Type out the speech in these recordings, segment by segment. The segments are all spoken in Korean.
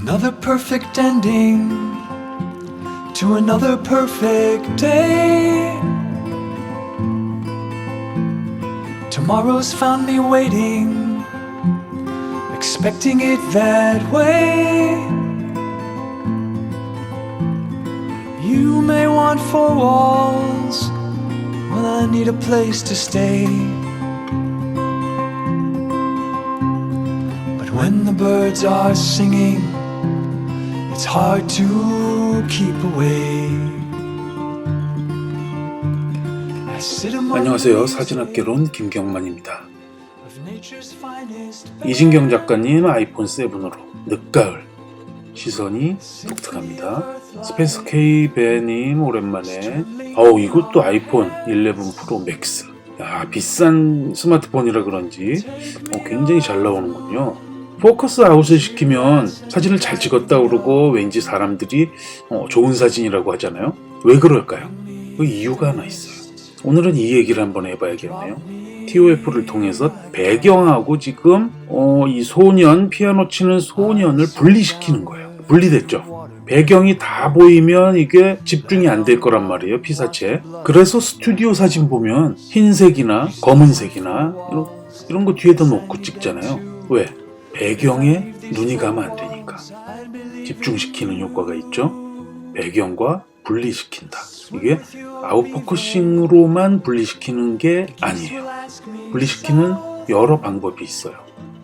Another perfect ending to another perfect day. Tomorrow's found me waiting, expecting it that way. You may want four walls, well, I need a place to stay. But when the birds are singing, it's hard to keep away. 안녕하세요. 사진학개론 김경만입니다. 이진경 작가님 아이폰 7으로 늦가을 시선이 독특합니다. 스펜서 K 배님 오랜만에 어우 이것도 아이폰 11 프로 맥스 야 비싼 스마트폰이라 그런지 어, 굉장히 잘 나오는군요. 포커스 아웃을 시키면 사진을 잘 찍었다 그러고 왠지 사람들이 어, 좋은 사진이라고 하잖아요. 왜 그럴까요? 그 이유가 하나 있어요. 오늘은 이 얘기를 한번 해봐야겠네요. TOF를 통해서 배경하고 지금 어, 이 소년 피아노 치는 소년을 분리시키는 거예요. 분리됐죠. 배경이 다 보이면 이게 집중이 안 될 거란 말이에요. 피사체. 그래서 스튜디오 사진 보면 흰색이나 검은색이나 이런, 이런 거 뒤에다 놓고 찍잖아요. 왜? 배경에 눈이 가면 안 되니까. 집중시키는 효과가 있죠. 배경과 분리시킨다. 이게 아웃포커싱으로만 분리시키는 게 아니에요. 분리시키는 여러 방법이 있어요.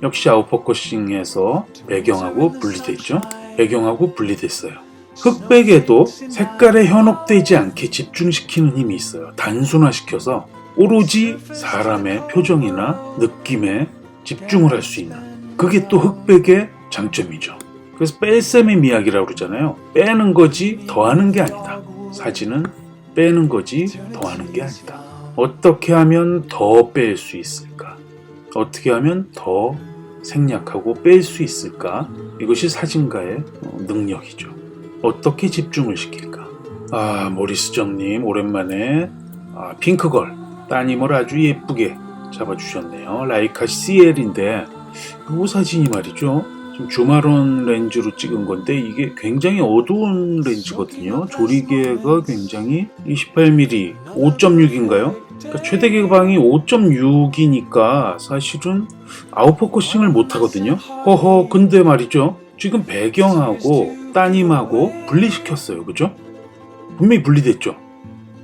역시 아웃포커싱에서 배경하고 분리됐죠. 배경하고 분리됐어요. 흑백에도 색깔에 현혹되지 않게 집중시키는 힘이 있어요. 단순화시켜서 오로지 사람의 표정이나 느낌에 집중을 할 수 있는 그게 또 흑백의 장점이죠. 그래서 뺄셈의 미학이라고 그러잖아요. 빼는 거지 더하는 게 아니다. 사진은 빼는 거지 더하는 게 아니다. 어떻게 하면 더 뺄 수 있을까? 어떻게 하면 더 생략하고 뺄 수 있을까? 이것이 사진가의 어, 능력이죠. 어떻게 집중을 시킬까? 아, 모리스정님, 오랜만에 아, 핑크걸 따님을 아주 예쁘게 잡아주셨네요. 라이카 CL인데 이 사진이 말이죠. 주마론 렌즈로 찍은 건데 이게 굉장히 어두운 렌즈거든요. 조리개가 굉장히 28mm 5.6인가요? 그러니까 최대 개방이 5.6이니까 사실은 아웃포커싱을 못 하거든요. 허허 근데 말이죠. 지금 배경하고 따님하고 분리시켰어요. 그죠? 분명히 분리됐죠.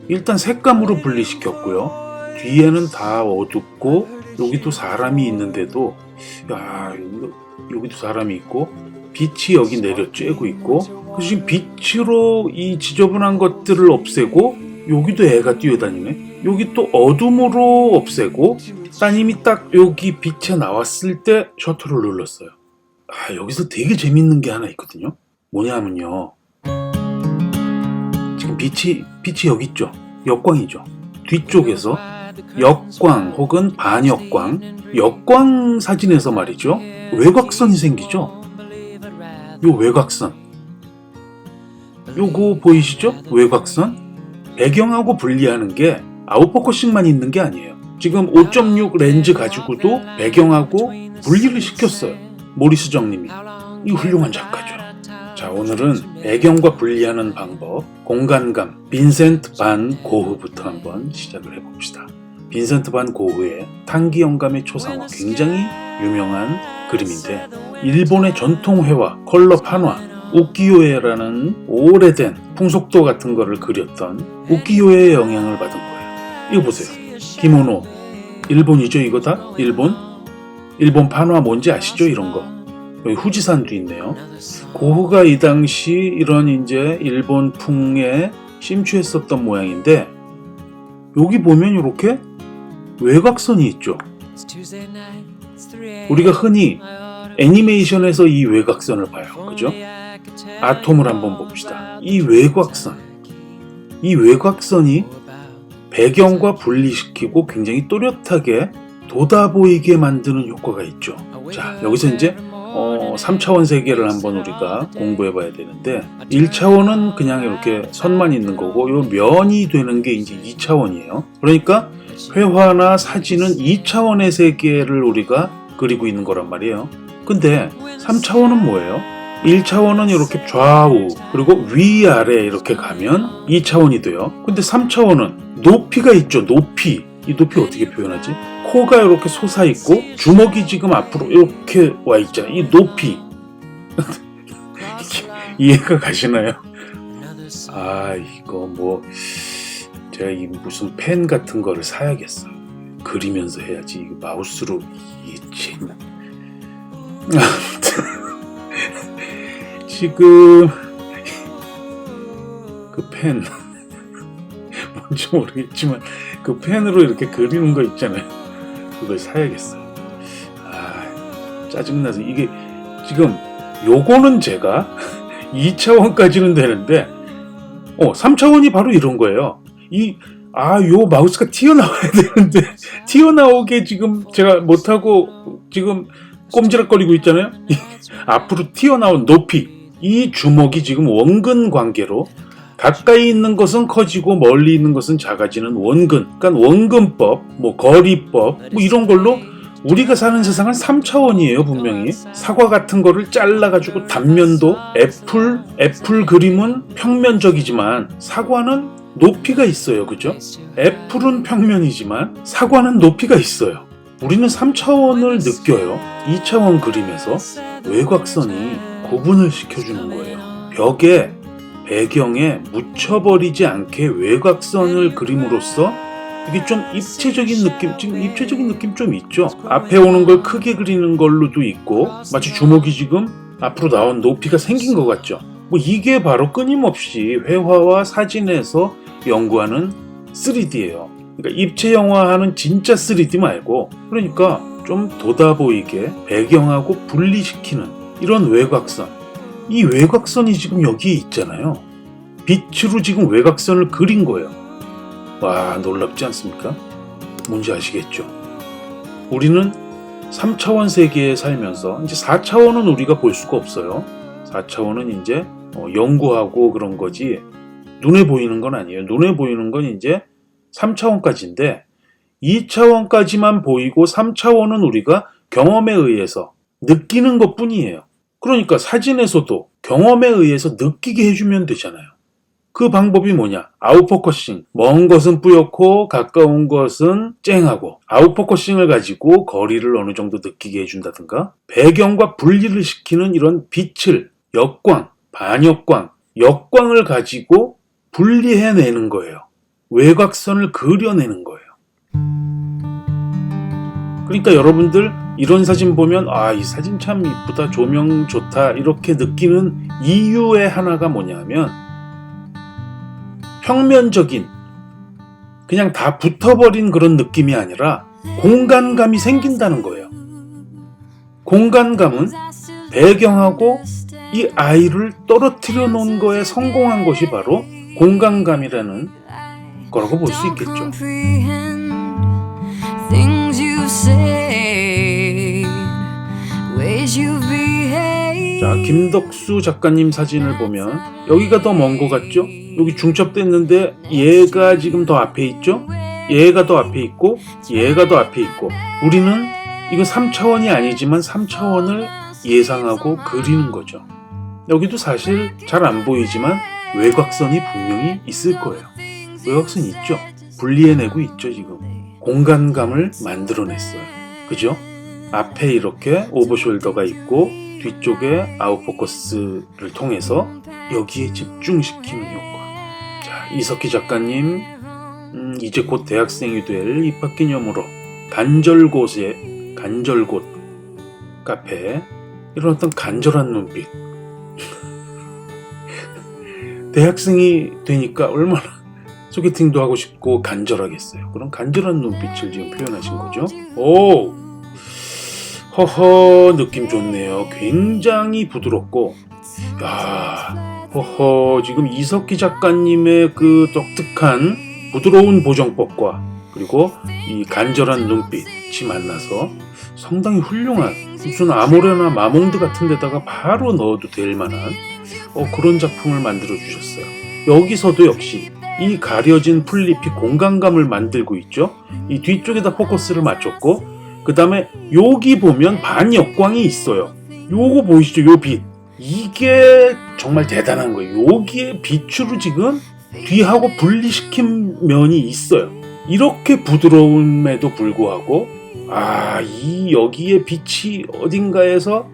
일단 색감으로 분리시켰고요. 뒤에는 다 어둡고 여기도 사람이 있는데도 야 여기도 사람이 있고 빛이 여기 내려 쬐고 있고 그래서 지금 빛으로 이 지저분한 것들을 없애고 여기도 애가 뛰어다니네. 여기 또 어둠으로 없애고 따님이 딱 여기 빛에 나왔을 때 셔터를 눌렀어요. 아 여기서 되게 재밌는 게 하나 있거든요. 뭐냐면요. 지금 빛이 빛이 여기 있죠? 역광이죠? 뒤쪽에서 역광 혹은 반역광 역광 사진에서 말이죠. 외곽선이 생기죠. 요 외곽선. 요거 보이시죠? 외곽선. 배경하고 분리하는 게 아웃포커싱만 있는 게 아니에요. 지금 5.6 렌즈 가지고도 배경하고 분리를 시켰어요. 모리스 정님이. 이 훌륭한 작가죠. 자 오늘은 배경과 분리하는 방법 공간감 빈센트 반 고흐부터 한번 시작을 해봅시다 빈센트 반 고흐의 탄기 영감의 초상화 굉장히 유명한 그림인데 일본의 전통 회화 컬러 판화 우키요에라는 오래된 풍속도 같은 거를 그렸던 우키요에의 영향을 받은 거예요. 이거 보세요. 기모노 일본이죠 이거 다? 일본? 일본 판화 뭔지 아시죠 이런 거? 여기 후지산도 있네요. 고흐가 이 당시 이런 이제 일본풍에 심취했었던 모양인데 여기 보면 이렇게 외곽선이 있죠. 우리가 흔히 애니메이션에서 이 외곽선을 봐요. 그죠? 아톰을 한번 봅시다. 이 외곽선. 이 외곽선이 배경과 분리시키고 굉장히 또렷하게 돋아 보이게 만드는 효과가 있죠. 자, 여기서 이제 어, 3차원 세계를 한번 우리가 공부해 봐야 되는데 1차원은 그냥 이렇게 선만 있는 거고 요 면이 되는 게 이제 2차원이에요. 그러니까 회화나 사진은 2차원의 세계를 우리가 그리고 있는 거란 말이에요. 근데 3차원은 뭐예요? 1차원은 이렇게 좌우 그리고 위아래 이렇게 가면 2차원이 돼요. 근데 3차원은 높이가 있죠. 높이. 이 높이 어떻게 표현하지? 코가 이렇게 솟아 있고 주먹이 지금 앞으로 이렇게 와 있잖아요. 이 높이. 이해가 가시나요? 아 이거 뭐 제가 이 무슨 펜 같은 거를 사야겠어요. 그리면서 해야지 이거 마우스로 이게 참 지금 그 펜 뭔지 모르겠지만 그 펜으로 이렇게 그리는 거 있잖아요. 그걸 사야겠어요. 아 짜증나서 이게 지금 요거는 제가 2차원까지는 되는데 어 3차원이 바로 이런 거예요. 이 아, 요 마우스가 튀어나와야 되는데, 튀어나오게 지금 제가 못하고 지금 꼼지락거리고 있잖아요? 앞으로 튀어나온 높이. 이 주먹이 지금 원근 관계로 가까이 있는 것은 커지고 멀리 있는 것은 작아지는 원근. 그러니까 원근법, 뭐 거리법, 뭐 이런 걸로 우리가 사는 세상은 3차원이에요, 분명히. 사과 같은 거를 잘라가지고 단면도 애플, 애플 그림은 평면적이지만 사과는 높이가 있어요. 그죠? 애플은 평면이지만 사과는 높이가 있어요. 우리는 3차원을 느껴요. 2차원 그림에서 외곽선이 구분을 시켜주는 거예요. 벽에 배경에 묻혀버리지 않게 외곽선을 그림으로써 이게 좀 입체적인 느낌, 지금 입체적인 느낌 좀 있죠? 앞에 오는 걸 크게 그리는 걸로도 있고, 마치 주먹이 지금 앞으로 나온 높이가 생긴 것 같죠? 뭐 이게 바로 끊임없이 회화와 사진에서 연구하는 3D예요. 그러니까 입체 영화하는 진짜 3D 말고, 그러니까 좀 돋아 보이게 배경하고 분리시키는 이런 외곽선. 이 외곽선이 지금 여기에 있잖아요. 빛으로 지금 외곽선을 그린 거예요. 와, 놀랍지 않습니까? 뭔지 아시겠죠? 우리는 3차원 세계에 살면서 이제 4차원은 우리가 볼 수가 없어요. 4차원은 이제 어, 연구하고 그런 거지 눈에 보이는 건 아니에요. 눈에 보이는 건 이제 3차원까지인데 2차원까지만 보이고 3차원은 우리가 경험에 의해서 느끼는 것 뿐이에요. 그러니까 사진에서도 경험에 의해서 느끼게 해주면 되잖아요. 그 방법이 뭐냐? 아웃포커싱. 먼 것은 뿌옇고 가까운 것은 쨍하고 아웃포커싱을 가지고 거리를 어느 정도 느끼게 해준다든가 배경과 분리를 시키는 이런 빛을 역광, 반역광, 역광을 가지고 분리해내는 거예요. 외곽선을 그려내는 거예요. 그러니까 여러분들 이런 사진 보면 아 이 사진 참 이쁘다 조명 좋다 이렇게 느끼는 이유의 하나가 뭐냐면 평면적인 그냥 다 붙어버린 그런 느낌이 아니라 공간감이 생긴다는 거예요. 공간감은 배경하고 이 아이를 떨어뜨려 놓은 거에 성공한 것이 바로 공간감이라는 거라고 볼 수 있겠죠. 자, 김덕수 작가님 사진을 보면 여기가 더 먼 것 같죠? 여기 중첩됐는데 얘가 지금 더 앞에 있죠? 얘가 더 앞에 있고 얘가 더 앞에 있고 우리는 이거 3차원이 아니지만 3차원을 예상하고 그리는 거죠. 여기도 사실 잘 안 보이지만 외곽선이 분명히 있을 거예요. 외곽선 있죠? 분리해내고 있죠, 지금. 공간감을 만들어냈어요. 그죠? 앞에 이렇게 오버숄더가 있고 뒤쪽에 아웃포커스를 통해서 여기에 집중시키는 효과. 자, 이석희 작가님, 음, 이제 곧 대학생이 될 입학 기념으로 간절곶에 간절곶 카페 이런 어떤 간절한 눈빛. 대학생이 되니까 얼마나 소개팅도 하고 싶고 간절하겠어요. 그런 간절한 눈빛을 지금 표현하신 거죠. 오, 허허 느낌 좋네요. 굉장히 부드럽고, 야, 허허 지금 이석기 작가님의 그 독특한 부드러운 보정법과 그리고 이 간절한 눈빛이 만나서 상당히 훌륭한 무슨 아모레나 마몽드 같은 데다가 바로 넣어도 될 만한 어, 그런 작품을 만들어 주셨어요. 여기서도 역시 이 가려진 풀잎이 공간감을 만들고 있죠. 이 뒤쪽에다 포커스를 맞췄고 그 다음에 여기 보면 반역광이 있어요. 요거 보이시죠? 요 빛. 이게 정말 대단한 거예요. 여기에 빛으로 지금 뒤하고 분리시킨 면이 있어요. 이렇게 부드러움에도 불구하고 아, 이 여기에 빛이 어딘가에서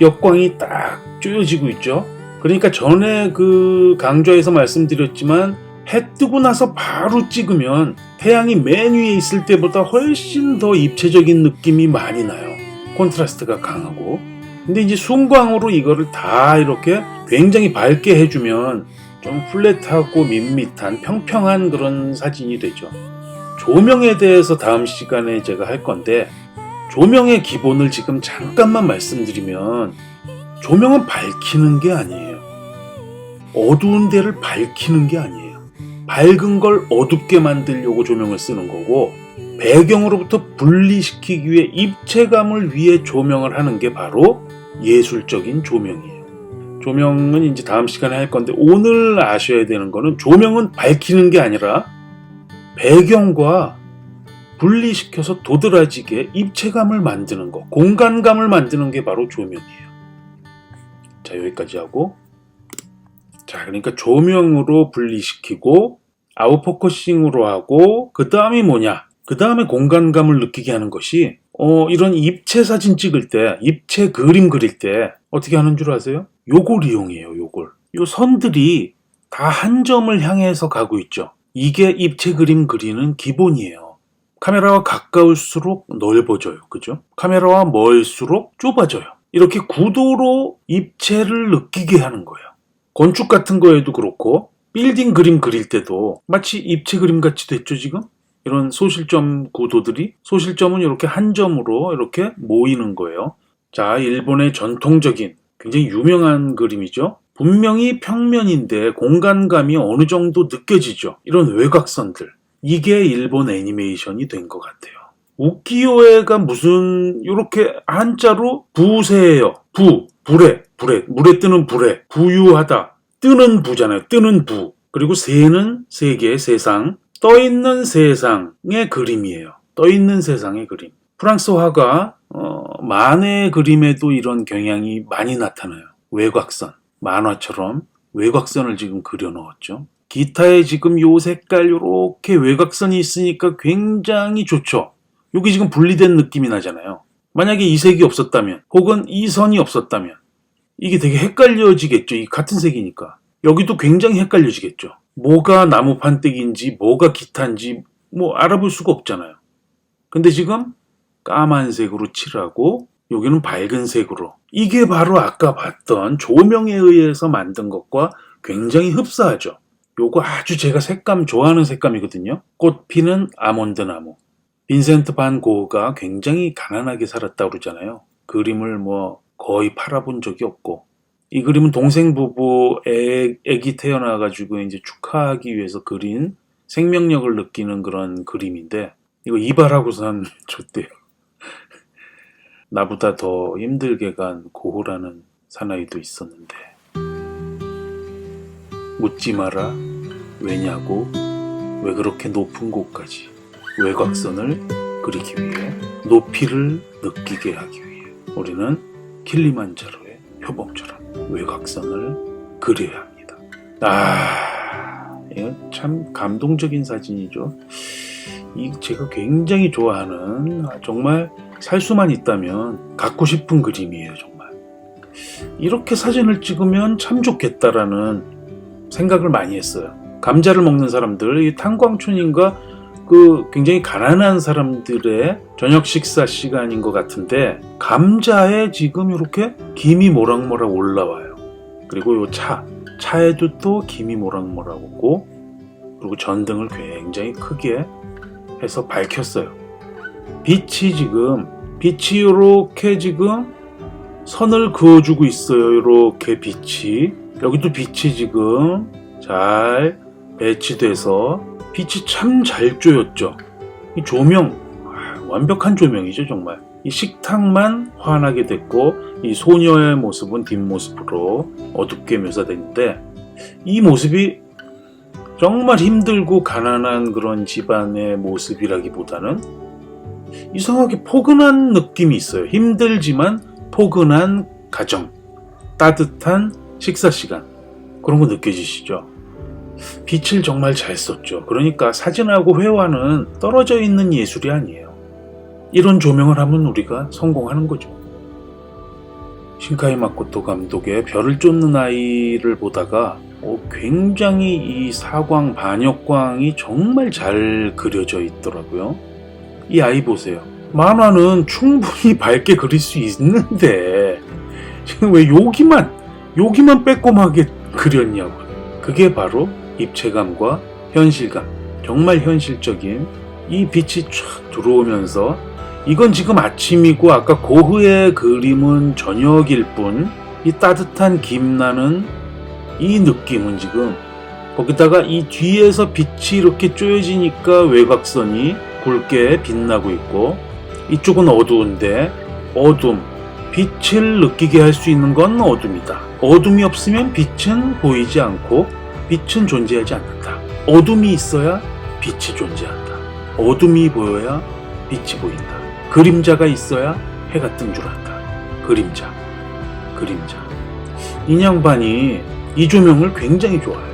역광이 딱 쪼여지고 있죠. 그러니까 전에 그 강좌에서 말씀드렸지만 해 뜨고 나서 바로 찍으면 태양이 맨 위에 있을 때보다 훨씬 더 입체적인 느낌이 많이 나요. 콘트라스트가 강하고. 근데 이제 순광으로 이거를 다 이렇게 굉장히 밝게 해주면 좀 플랫하고 밋밋한 평평한 그런 사진이 되죠. 조명에 대해서 다음 시간에 제가 할 건데 조명의 기본을 지금 잠깐만 말씀드리면 조명은 밝히는 게 아니에요. 어두운 데를 밝히는 게 아니에요. 밝은 걸 어둡게 만들려고 조명을 쓰는 거고 배경으로부터 분리시키기 위해 입체감을 위해 조명을 하는 게 바로 예술적인 조명이에요. 조명은 이제 다음 시간에 할 건데 오늘 아셔야 되는 거는 조명은 밝히는 게 아니라 배경과 분리시켜서 도드라지게 입체감을 만드는 거, 공간감을 만드는 게 바로 조명이에요. 자, 여기까지 하고. 자, 그러니까 조명으로 분리시키고, 아웃포커싱으로 하고, 그 다음이 뭐냐? 그 다음에 공간감을 느끼게 하는 것이, 어, 이런 입체 사진 찍을 때, 입체 그림 그릴 때, 어떻게 하는 줄 아세요? 요걸 이용해요, 요걸. 요 선들이 다 한 점을 향해서 가고 있죠. 이게 입체 그림 그리는 기본이에요. 카메라와 가까울수록 넓어져요. 그죠? 카메라와 멀수록 좁아져요. 이렇게 구도로 입체를 느끼게 하는 거예요. 건축 같은 거에도 그렇고 빌딩 그림 그릴 때도 마치 입체 그림 같이 됐죠, 지금? 이런 소실점 구도들이 소실점은 이렇게 한 점으로 이렇게 모이는 거예요. 자, 일본의 전통적인 굉장히 유명한 그림이죠. 분명히 평면인데 공간감이 어느 정도 느껴지죠. 이런 외곽선들. 이게 일본 애니메이션이 된 것 같아요. 우키요에가 무슨 이렇게 한자로 부세예요. 부, 불에, 불에, 물에 뜨는 불에, 부유하다. 뜨는 부잖아요. 뜨는 부. 그리고 세는 세계, 세상. 떠 있는 세상의 그림이에요. 떠 있는 세상의 그림. 프랑스 화가 어, 만의 그림에도 이런 경향이 많이 나타나요. 외곽선. 만화처럼 외곽선을 지금 그려 넣었죠. 기타에 지금 요 색깔 요렇게 외곽선이 있으니까 굉장히 좋죠. 여기 지금 분리된 느낌이 나잖아요. 만약에 이 색이 없었다면 혹은 이 선이 없었다면 이게 되게 헷갈려지겠죠. 이 같은 색이니까. 여기도 굉장히 헷갈려지겠죠. 뭐가 나무 판때기인지 뭐가 기타인지 뭐 알아볼 수가 없잖아요. 근데 지금 까만색으로 칠하고 여기는 밝은 색으로 이게 바로 아까 봤던 조명에 의해서 만든 것과 굉장히 흡사하죠. 요거 아주 제가 색감 좋아하는 색감이거든요. 꽃 피는 아몬드 나무. 빈센트 반 고흐가 굉장히 가난하게 살았다고 그러잖아요. 그림을 뭐 거의 팔아본 적이 없고 이 그림은 동생 부부 애, 애기 태어나가지고 이제 축하하기 위해서 그린 생명력을 느끼는 그런 그림인데 이거 이발하고선 줬대요. 나보다 더 힘들게 간 고흐라는 사나이도 있었는데. 묻지 마라. 왜냐고? 왜 그렇게 높은 곳까지? 외곽선을 그리기 위해 높이를 느끼게 하기 위해. 우리는 킬리만자로의 표범처럼 외곽선을 그려야 합니다. 아, 이거 참 감동적인 사진이죠. 이 제가 굉장히 좋아하는 아, 정말 살 수만 있다면 갖고 싶은 그림이에요, 정말. 이렇게 사진을 찍으면 참 좋겠다라는 생각을 많이 했어요. 감자를 먹는 사람들, 이 탄광촌인가 그 굉장히 가난한 사람들의 저녁 식사 시간인 것 같은데 감자에 지금 이렇게 김이 모락모락 올라와요. 그리고 요 차, 차에도 또 김이 모락모락 오고 그리고 전등을 굉장히 크게 해서 밝혔어요. 빛이 지금 빛이 이렇게 지금 선을 그어주고 있어요. 이렇게 빛이 여기도 빛이 지금 잘 배치돼서 빛이 참잘 쪼였죠. 이 조명 아, 완벽한 조명이죠 정말. 이 식탁만 환하게 됐고 이 소녀의 모습은 뒷모습으로 어둡게 묘사됐는데 이 모습이 정말 힘들고 가난한 그런 집안의 모습이라기보다는 이상하게 포근한 느낌이 있어요. 힘들지만 포근한 가정. 따뜻한 식사 시간 그런 거 느껴지시죠? 빛을 정말 잘 썼죠. 그러니까 사진하고 회화는 떨어져 있는 예술이 아니에요. 이런 조명을 하면 우리가 성공하는 거죠. 신카이 마코토 감독의 별을 쫓는 아이를 보다가 어, 굉장히 이 사광 반역광이 정말 잘 그려져 있더라고요. 이 아이 보세요. 만화는 충분히 밝게 그릴 수 있는데 지금 왜 여기만 여기만 빼꼼하게 그렸냐고요. 그게 바로 입체감과 현실감, 정말 현실적인 이 빛이 촥 들어오면서 이건 지금 아침이고 아까 고흐의 그림은 저녁일 뿐 이 따뜻한 김나는 이 느낌은 지금 거기다가 이 뒤에서 빛이 이렇게 쪼여지니까 외곽선이 굵게 빛나고 있고 이쪽은 어두운데 어둠 빛을 느끼게 할 수 있는 건 어둠이다. 어둠이 없으면 빛은 보이지 않고 빛은 존재하지 않는다. 어둠이 있어야 빛이 존재한다. 어둠이 보여야 빛이 보인다. 그림자가 있어야 해가 뜬 줄 안다. 그림자, 그림자. 인양반이 이 조명을 굉장히 좋아해요.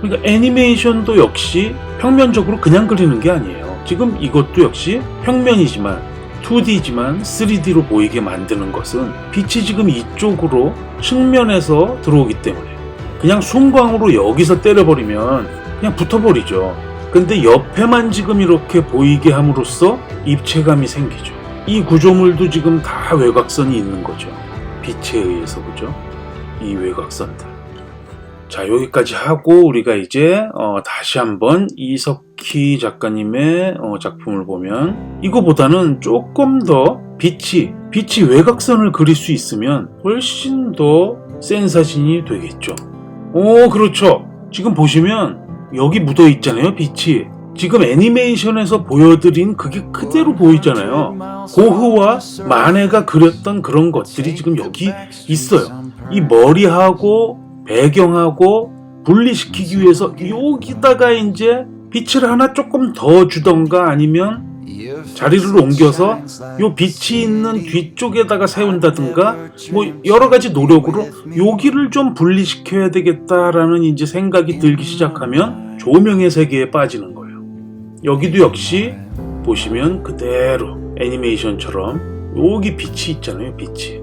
그러니까 애니메이션도 역시 평면적으로 그냥 그리는 게 아니에요. 지금 이것도 역시 평면이지만 2D지만 3D로 보이게 만드는 것은 빛이 지금 이쪽으로 측면에서 들어오기 때문에 그냥 순광으로 여기서 때려버리면 그냥 붙어버리죠. 근데 옆에만 지금 이렇게 보이게 함으로써 입체감이 생기죠. 이 구조물도 지금 다 외곽선이 있는 거죠. 빛에 의해서 그죠? 이 외곽선들. 자 여기까지 하고 우리가 이제 어, 다시 한번 이석희 작가님의 어, 작품을 보면 이거보다는 조금 더 빛이 빛이 외곽선을 그릴 수 있으면 훨씬 더 센 사진이 되겠죠. 오 그렇죠. 지금 보시면 여기 묻어 있잖아요 빛이. 지금 애니메이션에서 보여드린 그게 그대로 보이잖아요. 고흐와 마네가 그렸던 그런 것들이 지금 여기 있어요. 이 머리하고 배경하고 분리시키기 위해서 여기다가 이제 빛을 하나 조금 더 주던가 아니면 자리를 옮겨서 요 빛이 있는 뒤쪽에다가 세운다든가 뭐 여러 가지 노력으로 여기를 좀 분리시켜야 되겠다라는 이제 생각이 들기 시작하면 조명의 세계에 빠지는 거예요. 여기도 역시 보시면 그대로 애니메이션처럼 여기 빛이 있잖아요, 빛이.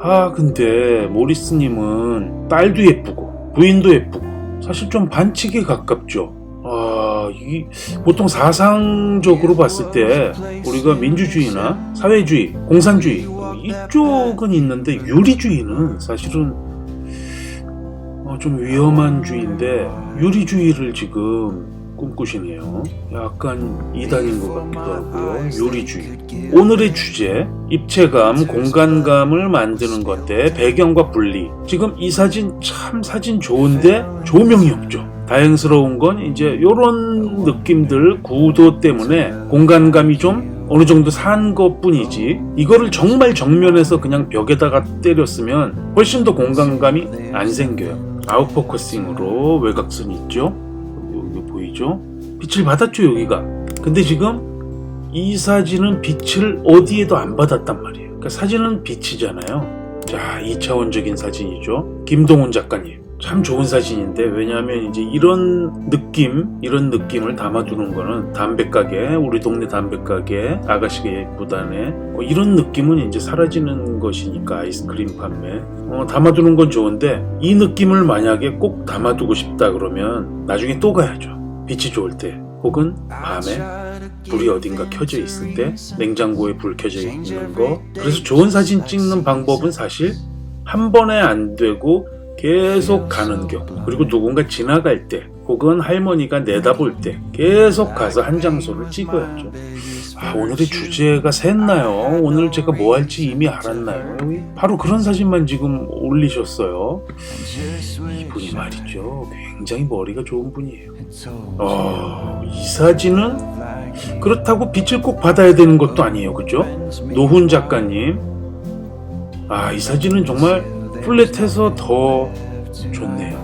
아, 근데 모리스님은 딸도 예쁘고 부인도 예쁘고 사실 좀 반칙에 가깝죠. 아, 이 보통 사상적으로 봤을 때 우리가 민주주의나 사회주의, 공산주의 이쪽은 있는데 유리주의는 사실은 어, 좀 위험한 주의인데 유리주의를 지금 꿈꾸시네요. 약간 이단인 것 같기도 하고요. 요리주의. 오늘의 주제, 입체감, 공간감을 만드는 건데 배경과 분리. 지금 이 사진 참 사진 좋은데 조명이 없죠. 다행스러운 건 이제 이런 느낌들 구도 때문에 공간감이 좀 어느 정도 산 것 뿐이지 이거를 정말 정면에서 그냥 벽에다가 때렸으면 훨씬 더 공간감이 안 생겨요. 아웃포커싱으로 외곽선 있죠? 여기 보이죠? 빛을 받았죠 여기가. 근데 지금 이 사진은 빛을 어디에도 안 받았단 말이에요. 그러니까 사진은 빛이잖아요. 자 2차원적인 사진이죠. 김동훈 작가님 참 좋은 사진인데 왜냐하면 이제 이런 느낌 이런 느낌을 담아두는 거는 담배가게 우리 동네 담배가게 아가씨가 예쁘다네 어, 이런 느낌은 이제 사라지는 것이니까 아이스크림 판매. 어, 담아두는 건 좋은데 이 느낌을 만약에 꼭 담아두고 싶다 그러면 나중에 또 가야죠. 빛이 좋을 때 혹은 밤에 불이 어딘가 켜져 있을 때 냉장고에 불 켜져 있는 거. 그래서 좋은 사진 찍는 방법은 사실 한 번에 안 되고 계속 가는 경우 그리고 누군가 지나갈 때 혹은 할머니가 내다볼 때 계속 가서 한 장소를 찍어야죠. 아, 오늘의 주제가 샜나요? 오늘 제가 뭐 할지 이미 알았나요? 바로 그런 사진만 지금 올리셨어요. 이분이 말이죠. 굉장히 머리가 좋은 분이에요. 어, 이 사진은 그렇다고 빛을 꼭 받아야 되는 것도 아니에요. 그죠? 노훈 작가님. 아, 이 사진은 정말 플랫해서 더 좋네요.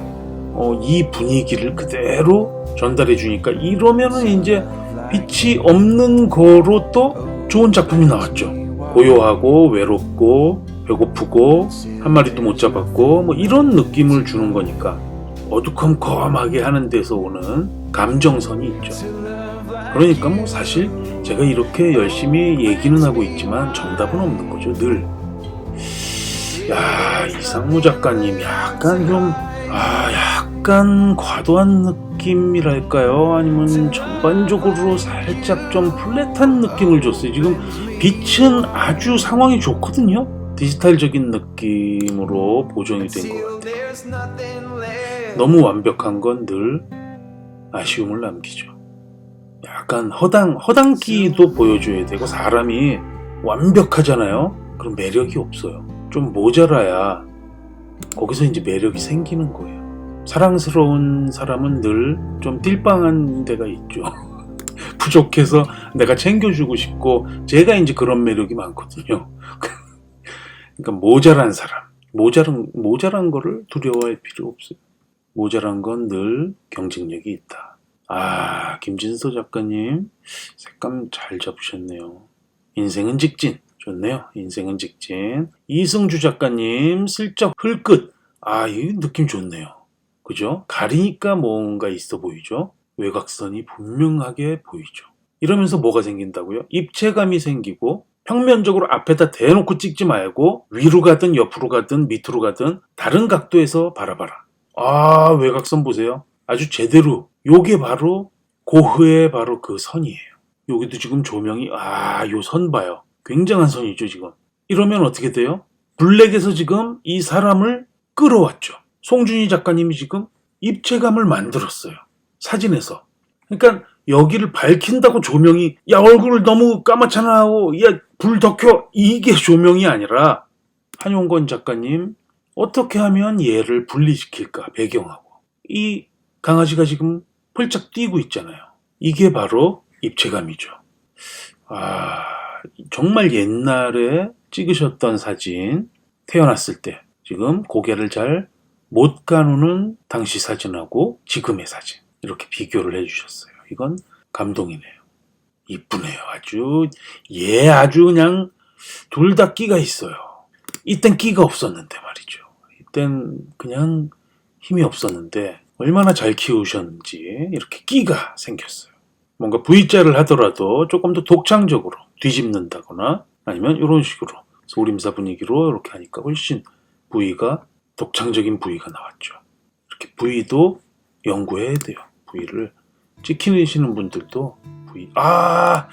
어, 이 분위기를 그대로 전달해 주니까 이러면은 이제 빛이 없는 거로 또 좋은 작품이 나왔죠. 고요하고 외롭고 배고프고 한 마리도 못 잡았고 뭐 이런 느낌을 주는 거니까 어두컴컴하게 하는 데서 오는 감정선이 있죠. 그러니까 뭐 사실 제가 이렇게 열심히 얘기는 하고 있지만 정답은 없는 거죠 늘. 야 이상무 작가님 약간 좀 아 약간 과도한 느낌이랄까요? 아니면 전반적으로 살짝 좀 플랫한 느낌을 줬어요. 지금 빛은 아주 상황이 좋거든요. 디지털적인 느낌으로 보정이 된 것 같아요. 너무 완벽한 건 늘 아쉬움을 남기죠. 약간 허당 허당기도 보여줘야 되고 사람이 완벽하잖아요. 그럼 매력이 없어요. 좀 모자라야 거기서 이제 매력이 생기는 거예요. 사랑스러운 사람은 늘 좀 띨빵한 데가 있죠. 부족해서 내가 챙겨주고 싶고 제가 이제 그런 매력이 많거든요. 그러니까 모자란 사람, 모자란 모자란 거를 두려워할 필요 없어요. 모자란 건 늘 경쟁력이 있다. 아, 김진서 작가님 색감 잘 잡으셨네요. 인생은 직진. 좋네요. 인생은 직진. 이승주 작가님 슬쩍 흘끗. 아, 이 느낌 좋네요. 그죠? 가리니까 뭔가 있어 보이죠? 외곽선이 분명하게 보이죠. 이러면서 뭐가 생긴다고요? 입체감이 생기고 평면적으로 앞에다 대놓고 찍지 말고 위로 가든 옆으로 가든 밑으로 가든 다른 각도에서 바라봐라. 아, 외곽선 보세요. 아주 제대로. 요게 바로 고흐의 바로 그 선이에요. 여기도 지금 조명이 아, 요 선 봐요. 굉장한 선이죠, 지금. 이러면 어떻게 돼요? 블랙에서 지금 이 사람을 끌어왔죠. 송준희 작가님이 지금 입체감을 만들었어요. 사진에서. 그러니까 여기를 밝힌다고 조명이 야 얼굴을 너무 까맣잖아 하고 야불 더 켜 이게 조명이 아니라 한용건 작가님 어떻게 하면 얘를 분리시킬까 배경하고 이 강아지가 지금 펄쩍 뛰고 있잖아요. 이게 바로 입체감이죠. 아 정말 옛날에 찍으셨던 사진 태어났을 때 지금 고개를 잘 못 가누는 당시 사진하고 지금의 사진 이렇게 비교를 해주셨어요. 이건 감동이네요. 이쁘네요. 아주 얘 아주 그냥 둘 다 끼가 있어요. 이땐 끼가 없었는데 말이죠. 이땐 그냥 힘이 없었는데 얼마나 잘 키우셨는지 이렇게 끼가 생겼어요. 뭔가 V자를 하더라도 조금 더 독창적으로 뒤집는다거나 아니면 이런 식으로 소림사 분위기로 이렇게 하니까 훨씬 V가 독창적인 V가 나왔죠. 이렇게 V도 연구해야 돼요. V를 찍히시는 분들도 V 아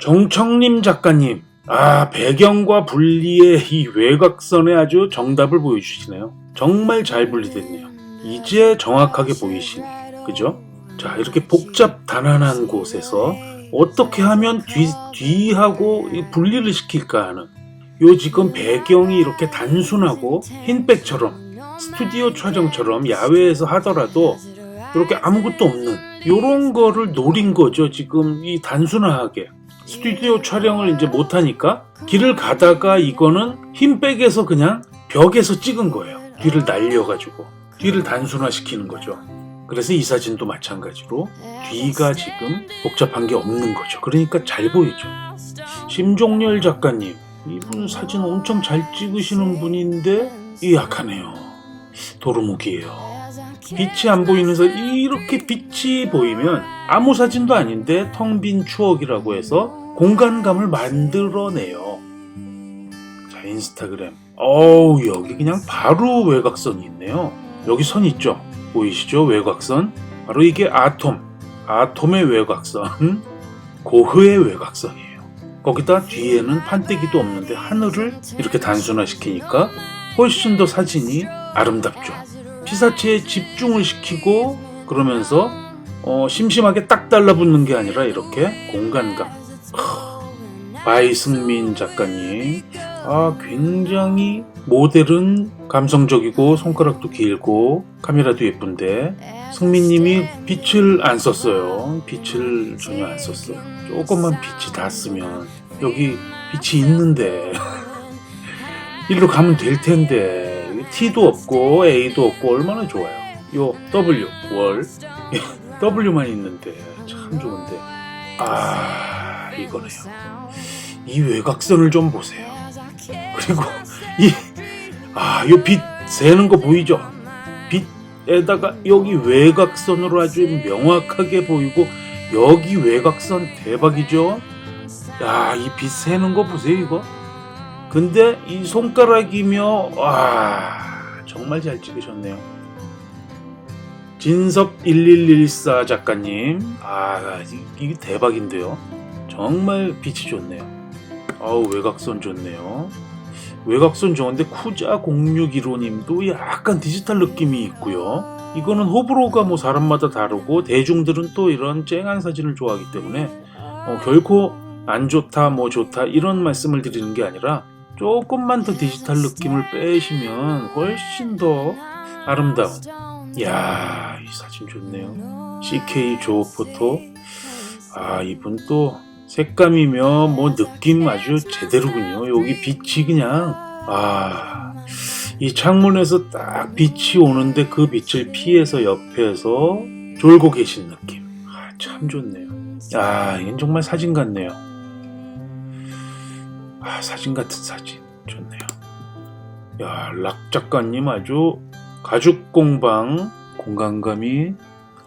정청림 작가님 아 배경과 분리의 이 외곽선에 아주 정답을 보여주시네요. 정말 잘 분리됐네요. 이제 정확하게 보이시네. 그죠? 자 이렇게 복잡 단안한 곳에서 어떻게 하면 뒤, 뒤하고 이 분리를 시킬까 하는 요 지금 배경이 이렇게 단순하고 흰백처럼 스튜디오 촬영처럼 야외에서 하더라도 이렇게 아무것도 없는 요런 거를 노린 거죠 지금 이 단순하게. 스튜디오 촬영을 이제 못 하니까 길을 가다가 이거는 흰백에서 그냥 벽에서 찍은 거예요. 뒤를 날려가지고. 뒤를 단순화시키는 거죠 그래서 이 사진도 마찬가지로 뒤가 지금 복잡한 게 없는 거죠 그러니까 잘 보이죠 심종열 작가님 이분 사진 엄청 잘 찍으시는 분인데 이 약하네요 도루묵이에요 빛이 안 보이면서 이렇게 빛이 보이면 아무 사진도 아닌데 텅 빈 추억이라고 해서 공간감을 만들어내요. 자, 인스타그램. 어우, 여기 그냥 바로 외곽선이 있네요. 여기 선 있죠? 보이시죠? 외곽선. 바로 이게 아톰. 아톰의 외곽선. 고흐의 외곽선이에요. 거기다 뒤에는 판때기도 없는데 하늘을 이렇게 단순화시키니까 훨씬 더 사진이 아름답죠. 피사체에 집중을 시키고 그러면서 어, 심심하게 딱 달라붙는 게 아니라 이렇게 공간감. 하, 바이승민 작가님, 아 굉장히 모델은 감성적이고 손가락도 길고 카메라도 예쁜데 승민님이 빛을 안 썼어요. 빛을 전혀 안 썼어요. 조금만 빛이 닿았으면 여기 빛이 있는데 일로 가면 될 텐데 T도 없고 A도 없고 얼마나 좋아요. 요 W 월 W만 있는데 참 좋은데 아 이거네요. 이 외곽선을 좀 보세요. 그리고 이, 아, 요빛 새는 거 보이죠? 빛에다가 여기 외곽선으로 아주 명확하게 보이고 여기 외곽선 대박이죠? 야, 이 빛 새는 거 보세요, 이거. 근데 이 손가락이며, 와, 정말 잘 찍으셨네요. 진섭 1114 작가님, 아, 이- 이게 대박인데요. 정말 빛이 좋네요. 아우, 외곽선 좋네요. 외곽선 좋은데 쿠자 0615님도 약간 디지털 느낌이 있고요. 이거는 호불호가 뭐 사람마다 다르고 대중들은 또 이런 쨍한 사진을 좋아하기 때문에 어, 결코 안 좋다 뭐 좋다 이런 말씀을 드리는 게 아니라 조금만 더 디지털 느낌을 빼시면 훨씬 더 아름다운. 이야 이 사진 좋네요. CK 조 포토. 아 이분 또 색감이며 뭐 느낌 아주 제대로군요. 여기 빛이 그냥 아 이 창문에서 딱 빛이 오는데 그 빛을 피해서 옆에서 졸고 계신 느낌. 아, 참 좋네요. 아 이건 정말 사진 같네요. 아 사진 같은 사진. 좋네요. 야 락 작가님 아주 가죽 공방 공간감이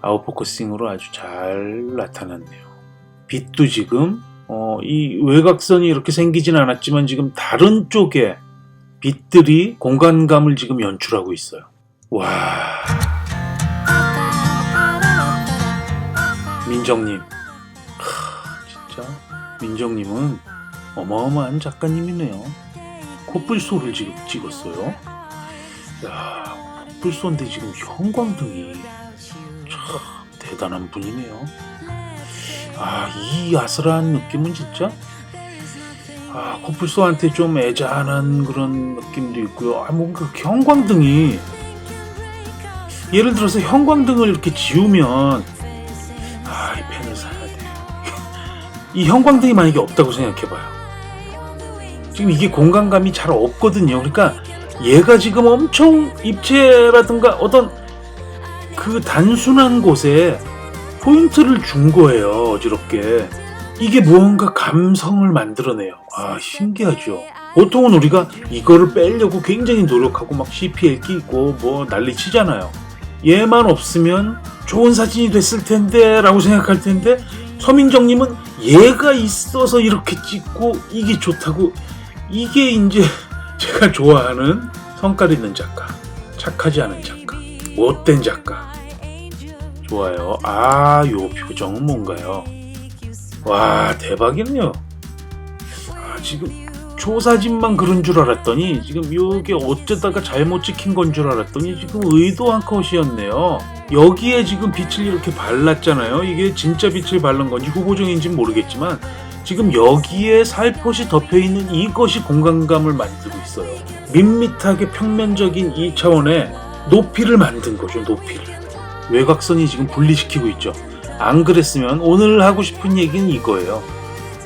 아웃포커싱으로 아주 잘 나타났네요. 빛도 지금 어, 이 외곽선이 이렇게 생기진 않았지만 지금 다른 쪽에 빛들이 공간감을 지금 연출하고 있어요. 와 민정님 하, 진짜 민정님은 어마어마한 작가님이네요. 코뿔소를 지금 찍었어요. 야 코뿔소인데 지금 형광등이 참 대단한 분이네요. 아, 이 아슬한 느낌은 진짜 아, 코뿔소한테 좀 애잔한 그런 느낌도 있고요. 아, 뭔가 그 형광등이 예를 들어서 형광등을 이렇게 지우면 아, 이 펜을 사야 돼. 이 형광등이 만약에 없다고 생각해봐요. 지금 이게 공간감이 잘 없거든요. 그러니까 얘가 지금 엄청 입체라든가 어떤 그 단순한 곳에 포인트를 준 거예요. 어지럽게. 이게 무언가 감성을 만들어내요. 아, 신기하죠. 보통은 우리가 이거를 빼려고 굉장히 노력하고 막 CPL 끼고 뭐 난리 치잖아요. 얘만 없으면 좋은 사진이 됐을 텐데 라고 생각할 텐데 서민정님은 얘가 있어서 이렇게 찍고 이게 좋다고 이게 이제 제가 좋아하는 성깔 있는 작가 착하지 않은 작가 못된 작가 좋아요. 아 요 표정은 뭔가요? 와 대박이네요. 아 지금 조사진만 그런 줄 알았더니 지금 요게 어쩌다가 잘못 찍힌 건 줄 알았더니 지금 의도한 컷이었네요. 여기에 지금 빛을 이렇게 발랐잖아요. 이게 진짜 빛을 바른 건지 후보정인지는 모르겠지만 지금 여기에 살포시 덮여 있는 이것이 공간감을 만들고 있어요. 밋밋하게 평면적인 이 차원의 높이를 만든 거죠, 높이를. 외곽선이 지금 분리시키고 있죠. 안 그랬으면 오늘 하고 싶은 얘기는 이거예요.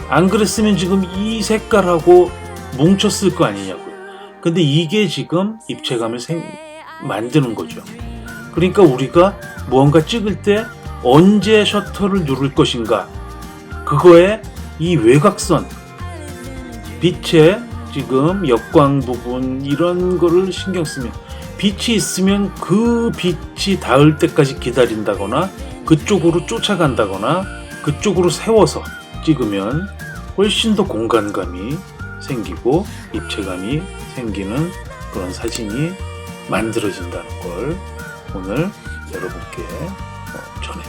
안 그랬으면 지금 이 색깔하고 뭉쳤을 거 아니냐고요. 근데 이게 지금 입체감을 생, 만드는 거죠. 그러니까 우리가 무언가 찍을 때 언제 셔터를 누를 것인가 그거에 이 외곽선 빛의 지금 역광 부분 이런 거를 신경 쓰면 빛이 있으면 그 빛이 닿을 때까지 기다린다거나 그쪽으로 쫓아간다거나 그쪽으로 세워서 찍으면 훨씬 더 공간감이 생기고 입체감이 생기는 그런 사진이 만들어진다는 걸 오늘 여러분께 어, 전해